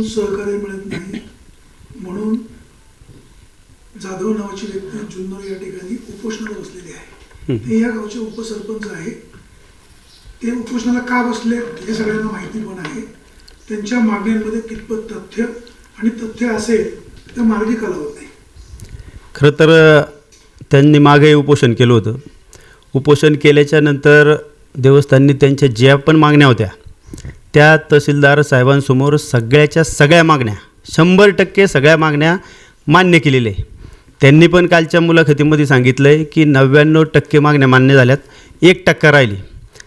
गावाकडून सहकार्य मिळत नाही. म्हणून जाधव नावाची व्यक्ती जुन्नर या ठिकाणी उपोषणाला बसलेली आहे. ते या गावचे उपसरपंच आहे ते उपोषणाला का बसले हे सगळ्यांना माहिती पण आहे. त्यांच्या मागण्यांमध्ये कितपत तथ्य आणि तथ्य असेल तर मार्गी कळवत नाही. खरं तर त्यांनी मागे उपोषण केलं होतं. उपोषण केल्याच्यानंतर देवस्थाननी त्यांच्या ज्या पण मागण्या होत्या त्या तहसीलदार साहेबांसमोर सगळ्याच्या सगळ्या मागण्या शंभर टक्के सगळ्या मागण्या मान्य केलेल्या आहे त्यांनी पण कालच्या मुलाखतीमध्ये सांगितलं आहे की नव्याण्णव टक्के मागण्या मान्य झाल्यात एक टक्का राहिली.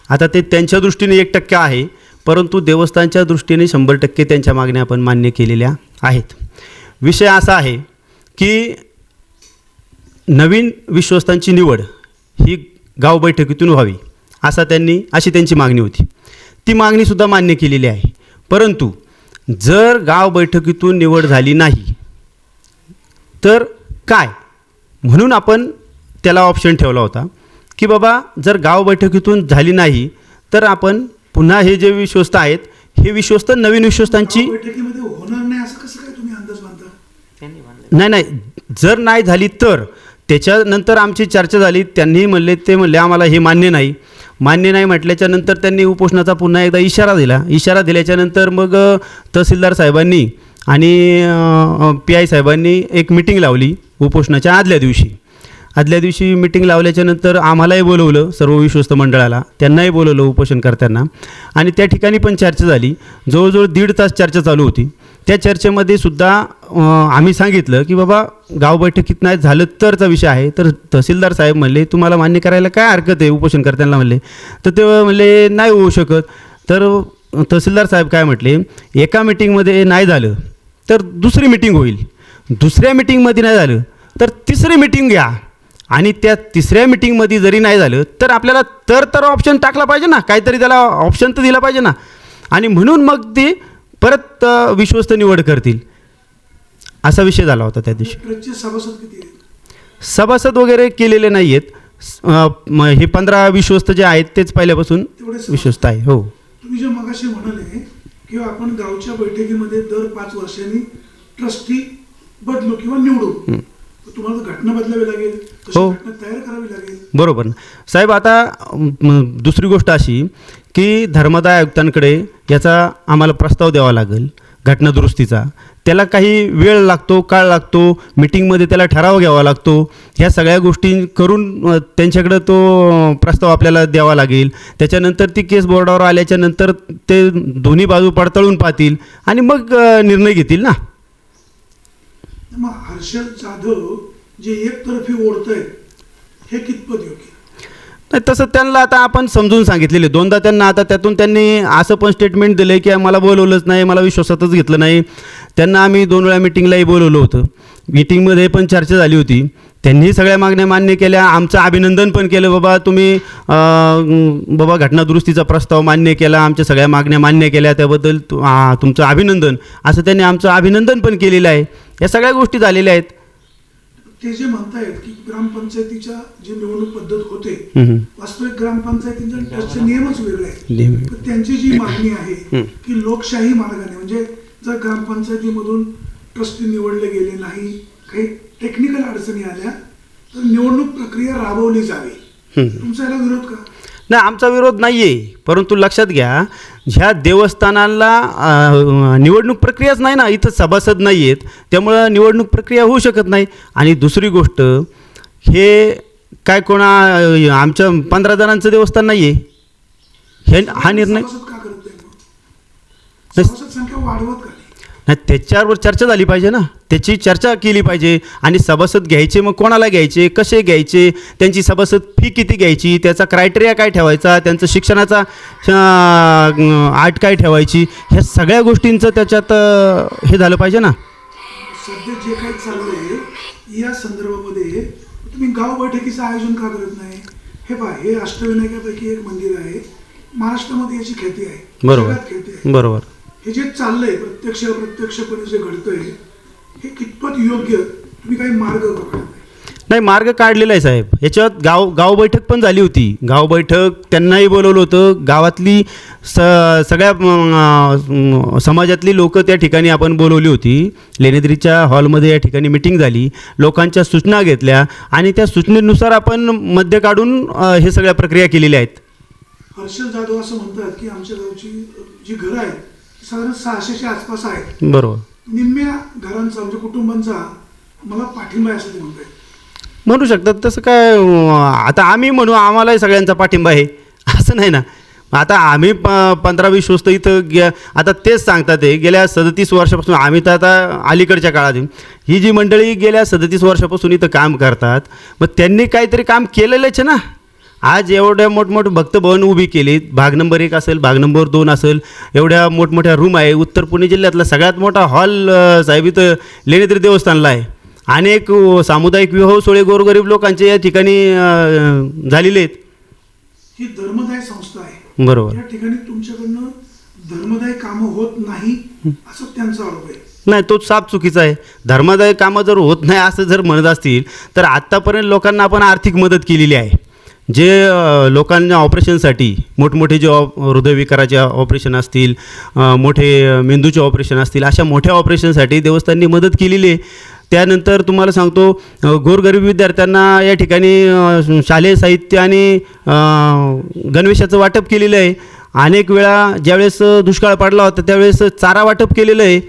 आता ते त्यांच्या दृष्टीने एक टक्का आहे परंतु देवस्थानच्या दृष्टीने शंभर टक्के त्यांच्या मागण्या आपण मान्य केलेल्या आहेत. विषय असा आहे की नवीन विश्वस्तांची निवड ही गाव बैठकीतून व्हावी असा त्यांनी अशी त्यांची मागणी होती. ती मागणीसुद्धा मान्य केलेली आहे. परंतु जर गाव बैठकीतून निवड झाली नाही तर काय? म्हणून आपण त्याला ऑप्शन ठेवला होता की बाबा जर गाव बैठकीतून झाली नाही तर आपण पुन्हा हे जे विश्वस्त आहेत हे विश्वस्त नवीन विश्वस्तांची गाव बैठकीमध्ये होणार नाही असं कसं काय तुम्ही अंदाज बांधता? नाही नाही. जर नाही झाली तर त्याच्यानंतर आमची चर्चा झाली त्यांनी म्हणले ते म्हणले आम्हाला हे मान्य नाही. मान्य नाही म्हटल्याच्या नंतर त्यांनी उपोषणाचा पुन्हा एकदा इशारा दिला. इशारा दिल्याच्यानंतर मग तहसीलदार साहेबांनी आणि पी आय साहेबांनी एक मिटिंग लावली उपोषणाच्या आदल्या दिवशी. आदल्या दिवशी मिटिंग लावल्याच्यानंतर आम्हालाही बोलवलं सर्व विश्वस्त मंडळाला. त्यांनाही बोलवलं उपोषणकर्त्यांना. आणि त्या ठिकाणी पण चर्चा झाली. जवळजवळ दीड तास चर्चा चालू होती. त्या चर्चेमध्ये सुद्धा आम्ही सांगितलं की बाबा गाव बैठकीत नाही झालं तरचा विषय आहे. तर तहसीलदार साहेब म्हणले तुम्हाला मान्य करायला काय हरकत आहे? उपोषणकर्त्यांना म्हणले. तर ते म्हणले नाही होऊ शकत. तर तहसीलदार साहेब काय म्हटले एका मिटिंगमध्ये नाही झालं तर दुसरी मिटिंग होईल. दुसऱ्या मिटिंगमध्ये नाही झालं तर तिसरी मिटिंग घ्या. आणि त्या तिसऱ्या मिटिंगमध्ये जरी नाही झालं तर आपल्याला तर तर ऑप्शन टाकला पाहिजे ना. काहीतरी त्याला ऑप्शन तर दिला पाहिजे ना. आणि म्हणून मग ते परत विश्वस्त निवड करतील. असा विषय झाला होता त्या दिवशी. ट्रस्टचे सभासद वगैरे केलेले नाही आहेत हे पंधरा विश्वस्त जे आहेत तेच पहिल्यापासून. विश्वस्त आहे हो. तुम्ही जे मगाशी म्हणाले की आपण गावच्या बैठकीमध्ये दर पाच वर्षांनी ट्रस्टी बदलू किंवा निवडू. तुम्हाला तर घटना बदलावी लागेल तशी हो. घटना तयार करावी लागेल. बरोबर. ना साहेब आता दुसरी गोष्ट अशी की धर्मदाय आयुक्तांकडे याचा आम्हाला प्रस्ताव द्यावा लागेल घटनादुरुस्तीचा. त्याला काही वेळ लागतो काळ लागतो मिटिंगमध्ये त्याला ठराव घ्यावा लागतो. ह्या सगळ्या गोष्टी करून त्यांच्याकडं तो प्रस्ताव आपल्याला द्यावा लागेल. त्याच्यानंतर ती केस बोर्डावर आल्याच्यानंतर ते दोन्ही बाजू पडताळून पाहतील आणि मग निर्णय घेतील ना? हर्षद जाधव जे एकतर्फी ओढतायत हे कितपत योग्य? नाही तसं त्यांना आता आपण समजून सांगितलेले. दोनदा त्यांना आता त्यातून त्यांनी असं पण स्टेटमेंट दिलं की मला बोलवलंच नाही मला विश्वासातच घेतलं नाही. त्यांना आम्ही दोन वेळा मिटिंगलाही बोलवलं होतं. मिटिंगमध्ये पण चर्चा झाली होती. त्यांनी सगळ्या मागण्या मान्य केल्या. आमचं अभिनंदन पण केलं बाबा तुम्ही बाबा घटनादुरुस्तीचा प्रस्ताव मान्य केला आमच्या सगळ्या मागण्या मान्य केल्या त्याबद्दल तुमचं अभिनंदन. असं त्यांनी आमचं अभिनंदन पण केलेलं आहे. या सगळ्या गोष्टी झालेल्या आहेत ते जे म्हणतायत की ग्रामपंचायतीच्या जी निवडणूक पद्धत होते. वास्तविक ग्रामपंचायतींचे नियमच वेगळे आहेत त्यांची जी मागणी आहे. की लोकशाही मार्गाने म्हणजे जर ग्रामपंचायतीमधून ट्रस्टी निवडले गेले नाही काही टेक्निकल अडचणी आल्या तर निवडणूक प्रक्रिया राबवली जावी. तुमचा याला विरोध का नाही आमचा विरोध नाही आहे परंतु लक्षात घ्या ह्या देवस्थानाला निवडणूक प्रक्रियाच नाही ना इथं सभासद नाही आहेत त्यामुळं निवडणूक प्रक्रिया होऊ शकत नाही. आणि दुसरी गोष्ट हे काय कोणा आमच्या पंधरा जणांचं देवस्थान नाही आहे हे हा निर्णय वाढवत नाही त्याच्यावर चर्चा झाली पाहिजे ना. त्याची चर्चा केली पाहिजे. आणि सभासद घ्यायचे मग कोणाला घ्यायचे? कसे घ्यायचे? त्यांची सभासद फी किती घ्यायची? त्याचा क्रायटेरिया काय ठेवायचा? त्यांचं शिक्षणाचा आट काय ठेवायची? ह्या सगळ्या गोष्टींचं त्याच्यात हे झालं पाहिजे ना. सध्या जे काही चाललंय या संदर्भामध्ये तुम्ही गाव बैठकीचं आयोजन का करत नाही? हे पहा हे अष्टविनायकापैकी एक मंदिर आहे. महाराष्ट्रामध्ये याची ख्याती आहे. बरोबर. ख्याती आहे. बरोबर. हे जे चाललंय प्रत्यक्ष अप्रत्यक्षपणे जे घडतंय हे कितपत योग्य? तुम्ही काही मार्ग पकडत नाही मार्ग काढलेला आहे साहेब. याच्यात गाव गाव बैठक पण झाली होती. गाव बैठक त्यांनाही बोलवलं होतं. गावातली स सगळ्या समाजातली लोकं त्या ठिकाणी आपण बोलवली होती. लेनेद्रीच्या हॉलमध्ये या ठिकाणी मिटिंग झाली. लोकांच्या सूचना घेतल्या आणि त्या सूचनेनुसार आपण मध्य काढून हे सगळ्या प्रक्रिया केलेल्या आहेत. हर्षल जाधव असं म्हणतात की आमच्या गावची जी घरं आहेत साधारण सहाशेच्या आसपास आहेत. बरोबर. निम्म्या घरांचा म्हणजे कुटुंबांचा मला पाठिंबा आहे असं ते म्हणतात म्हणू शकतात. तसं काय आता आम्ही म्हणू आम्हालाही सगळ्यांचा पाठिंबा आहे. असं नाही ना. आता आम्ही प पंधरा वीस वर्ष इथं गे आता तेच सांगतात ते गेल्या सदतीस वर्षापासून आम्ही तर आता अलीकडच्या काळात. ही जी मंडळी गेल्या सदतीस वर्षापासून इथं काम करतात मग त्यांनी काहीतरी काम केलेलंच आहे ना. आज एवढ्या मोठमोठं भक्तभवन उभी केलीत. भाग नंबर एक असेल भाग नंबर दोन असेल एवढ्या मोठमोठ्या रूम आहे. उत्तर पुणे जिल्ह्यातला सगळ्यात मोठा हॉल साहेब इथं लेणेत्री देवस्थानला आहे. अनेक सामुदायिक विवाह सोहळे गोरगरीब लोकांचे या ठिकाणी झालेले आहेत. ही धर्मदाय संस्था आहे. बरोबर. या ठिकाणी तुमच्याकडनं धर्मदाय कामं होत नाही असं त्यांचा आरोप आहे. नाही तो साप चुकीचा आहे. धर्मादाय कामं जर होत नाही असं जर म्हणत असतील तर आत्तापर्यंत लोकांना आपण आर्थिक मदत केलेली आहे. जे लोकांना ऑपरेशनसाठी मोठमोठे जे ऑप हृदयविकाराचे ऑपरेशन असतील मोठे मेंदूचे ऑपरेशन असतील अशा मोठ्या ऑपरेशनसाठी देवस्थाननी मदत केलेली आहे. त्यानंतर तुम्हाला सांगतो गोरगरीब विद्यार्थ्यांना या ठिकाणी शालेय साहित्य आणि गणवेशाचं वाटप केलेलं आहे. अनेक वेळा ज्यावेळेस दुष्काळ पडला होता त्यावेळेस चारा वाटप केलेलं आहे.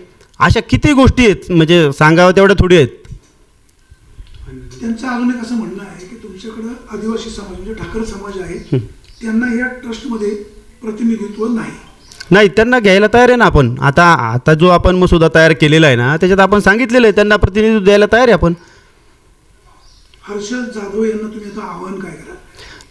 अशा किती गोष्टी आहेत म्हणजे सांगावं तेवढ्या थोडी आहेत. त्यांचं अजून एक असं म्हणणं आहे की तुमच्याकडं आदिवासी समाज म्हणजे ठाकर समाज आहे त्यांना या ट्रस्टमध्ये प्रतिनिधित्व नाही. नाही त्यांना घ्यायला तयार आहे ना आपण. आता आता जो आपण मसुदा तयार केलेला आहे ना त्याच्यात आपण सांगितलेलं आहे त्यांना प्रतिनिधित्व द्यायला तयार आहे आपण. हर्षल जाधव यांना तुम्ही आता आव्हान काय करा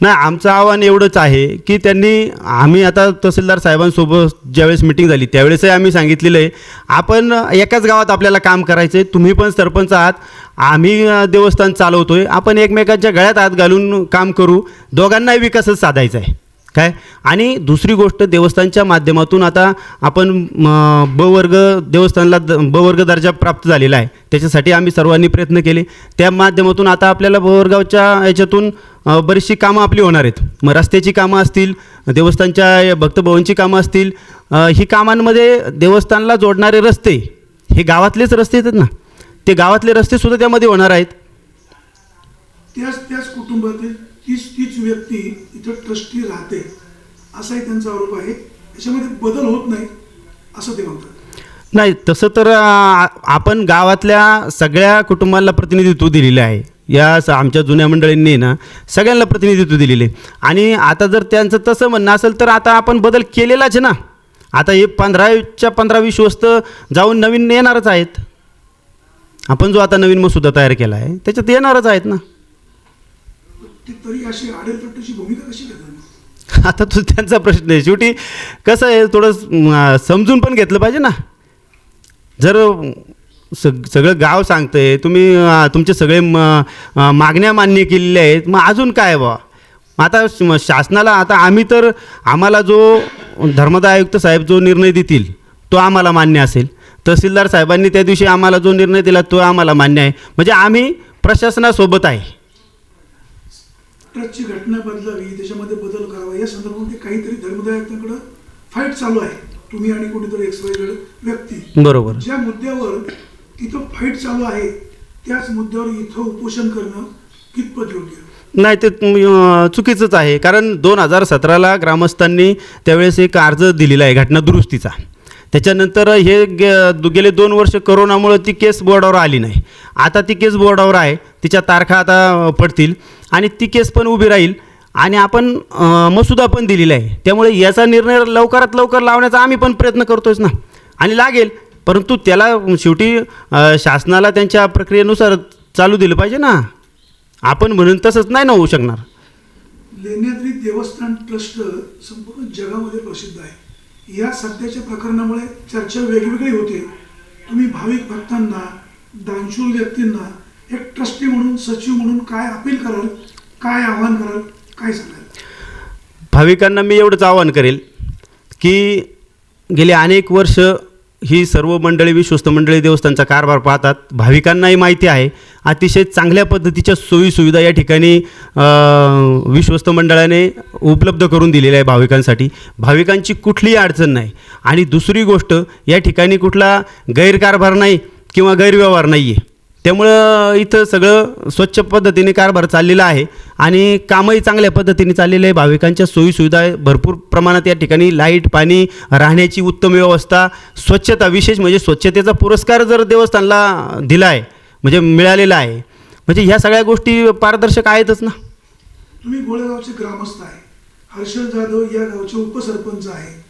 नाही आमचं आव्हान एवढंच आहे की त्यांनी आम्ही आता तहसीलदार साहेबांसोबत ज्यावेळेस मिटिंग झाली त्यावेळेसही आम्ही सांगितलेलं आहे आपण एकाच गावात आपल्याला काम करायचं आहे तुम्ही पण सरपंच आहात आम्ही देवस्थान चालवतो आहे आपण एकमेकांच्या गळ्यात हात घालून काम करू दोघांनाही विकासच साधायचा आहे. काय? आणि दुसरी गोष्ट देवस्थानच्या माध्यमातून आता आपण म, ब वर्ग देवस्थानला द ब वर्ग दर्जा प्राप्त झालेला आहे. त्याच्यासाठी आम्ही सर्वांनी प्रयत्न केले. त्या माध्यमातून आता आपल्याला ब वर्गाच्या याच्यातून बरीचशी कामं आपली होणार आहेत. मग रस्त्याची कामं असतील देवस्थानच्या भक्तभवनची कामं असतील ही कामांमध्ये देवस्थानला जोडणारे रस्ते हे गावातलेच रस्ते येतात ना? ते गावातले रस्तेसुद्धा त्यामध्ये होणार आहेत. त्याच त्याच कुटुंबातील तीच तीच व्यक्ती इथं ट्रस्टी राहते. असाही त्यांचा आरोप आहे. याच्यामध्ये बदल होत नाही असं ते म्हणतात. नाही तसं तर आ, आपण गावातल्या सगळ्या कुटुंबाला प्रतिनिधित्व दिलेलं आहे. या स- आमच्या जुन्या मंडळींनी ना सगळ्यांना प्रतिनिधित्व दिलेले आणि आता जर त्यांचं तसं म्हणणं असेल तर आता आपण बदल केलेलाच आहे ना. आता हे पंधराच्या पंधरा वीस वस्त जाऊन नवीन येणारच आहेत. आपण जो आता नवीन मसुदा तयार केला आहे त्याच्यात येणारच आहेत ना. ते तरी अशी भूमिका कशी घेतात आता तो त्यांचा प्रश्न आहे. शेवटी कसं आहे थोडं समजून पण घेतलं पाहिजे ना. जर सग सगळं गाव सांगतंय तुम्ही तुमचे सगळे म मागण्या मान्य केलेल्या आहेत मग अजून काय बा आता शासनाला आता आम्ही तर आम्हाला जो धर्मदाय आयुक्त साहेब जो निर्णय देतील तो आम्हाला मान्य असेल. तहसीलदार साहेबांनी त्या दिवशी आम्हाला जो निर्णय दिला तो आम्हाला मान्य आहे. म्हणजे आम्ही प्रशासनासोबत आहे. ट्रस्टची घटना बदलावी त्याच्यामध्ये बदल करावा या संदर्भामध्ये काहीतरी धर्मदायकांकडं फाईट चालू आहे. तुम्ही आणि कोणीतरी एक्स वाय व्यक्ती. बरोबर. ज्या मुद्द्यावर इथं फाईट चालू आहे त्याच मुद्द्यावर इथं उपोषण करणं कितपत योग्य? नाही ते चुकीचंच आहे. कारण दोन हजार सतराला ग्रामस्थांनी त्यावेळेस एक अर्ज दिलेला आहे घटना दुरुस्तीचा त्याच्यानंतर हे गे गेले दोन वर्ष करोनामुळं ती केस बोर्डावर आली नाही. आता ती केस बोर्डावर आहे. तिच्या तारखा आता पडतील. आणि ती केस पण उभी राहील. आणि आपण मसुदा पण दिलेला आहे. त्यामुळे याचा निर्णय लवकरात लवकर लावण्याचा आम्ही पण प्रयत्न करतोच ना. आणि लागेल. परंतु त्याला शेवटी शासनाला त्यांच्या प्रक्रियेनुसार चालू दिलं पाहिजे ना. आपण म्हणून तसंच नाही ना होऊ शकणार. लेण्याद्री देवस्थान ट्रस्ट संपूर्ण जगामध्ये प्रसिद्ध आहे. या सध्याच्या प्रकरणामुळे चर्चा वेगवेगळी होते. तुम्ही भाविक भक्तांना दानशूर व्यक्तींना एक ट्रस्टी म्हणून सचिव म्हणून काय अपील कराल? काय आव्हान कराल? काय सांगाल? भाविकांना मी एवढंच आवाहन करेल की गेले अनेक वर्ष ही सर्व मंडळी विश्वस्त मंडळी देवस्थानचा कारभार पाहतात. भाविकांनाही माहिती आहे अतिशय चांगल्या पद्धतीच्या सोयीसुविधा या ठिकाणी विश्वस्त मंडळाने उपलब्ध करून दिलेल्या आहे भाविकांसाठी. भाविकांची कुठलीही अडचण नाही. आणि दुसरी गोष्ट या ठिकाणी कुठला गैरकारभार नाही किंवा गैरव्यवहार नाही आहे त्यामुळं इथं सगळं स्वच्छ पद्धतीने कारभार चाललेला आहे आणि कामही चांगल्या पद्धतीने चाललेलं आहे. भाविकांच्या सोयीसुविधा भरपूर प्रमाणात या ठिकाणी लाइट पाणी राहण्याची उत्तम व्यवस्था स्वच्छता विशेष म्हणजे स्वच्छतेचा पुरस्कार जर देवस्थानला दिला आहे म्हणजे मिळालेला आहे म्हणजे ह्या सगळ्या गोष्टी पारदर्शक आहेतच ना? तुम्ही गोळेगावचे ग्रामस्थ आहे. हर्षल जाधव या गावचे उपसरपंच आहे.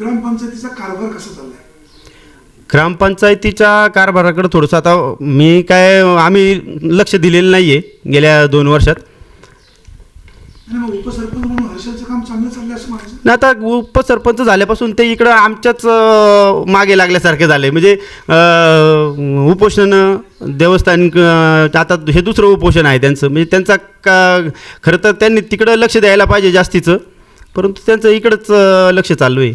ग्रामपंचायतीचा कारभार कसा चाललाय? ग्रामपंचायतीच्या कारभाराकडे थोडंसं आता मी काय आम्ही लक्ष दिलेलं नाही आहे गेल्या दोन वर्षात. ना आता उपसरपंच झाल्यापासून ते इकडं आमच्याच मागे लागल्यासारखे झाले. म्हणजे उपोषण देवस्थान आता हे दुसरं उपोषण आहे त्यांचं. म्हणजे त्यांचा का खरं तर त्यांनी तिकडं लक्ष द्यायला पाहिजे जास्तीचं. परंतु त्यांचं इकडंच लक्ष चालू आहे.